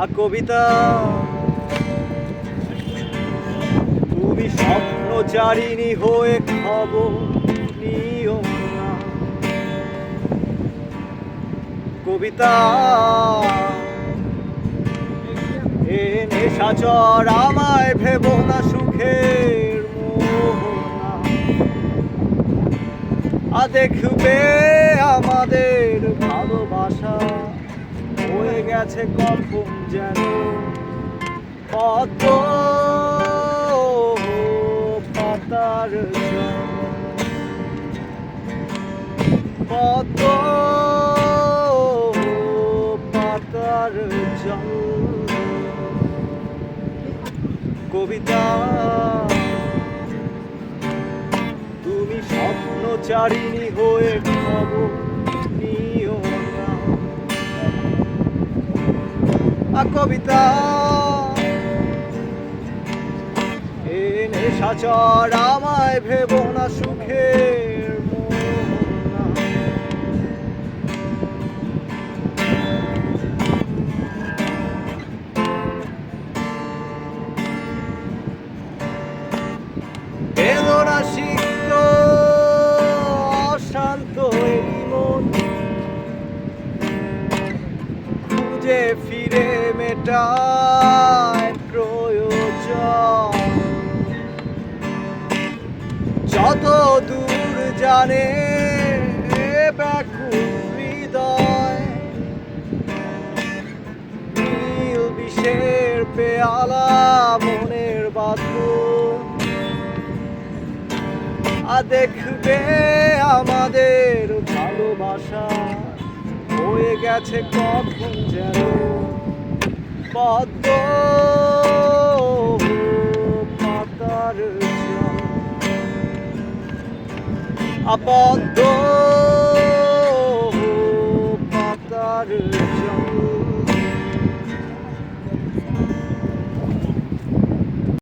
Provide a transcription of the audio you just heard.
আর কবিতা তুমি স্বপ্নচারিণী হয়ে না। কবিতা এ নেশাচর আমায় ভেব না, সুখের দেখবে আমাদের ভালোবাসা। গেছে কখন যেন কত পাতার। কত পাতার জল কবিতা তুমি স্বপ্নচারিণী হয়ে খবর নিও কবিতা। এ নেশাচর আমায় ভেব না সুখের সিক্ত অশান্ত মন। খুঁজে ফিরে মেটায় প্রয়োজন। যত দূর জানে হৃদয়। নীল বিষের পেয়ালা মনের বাথরুম আ দেখবে আমাদের ভালোবাসা হয়ে গেছে কখন যেন। পদ্ম পাতার। পদ্ম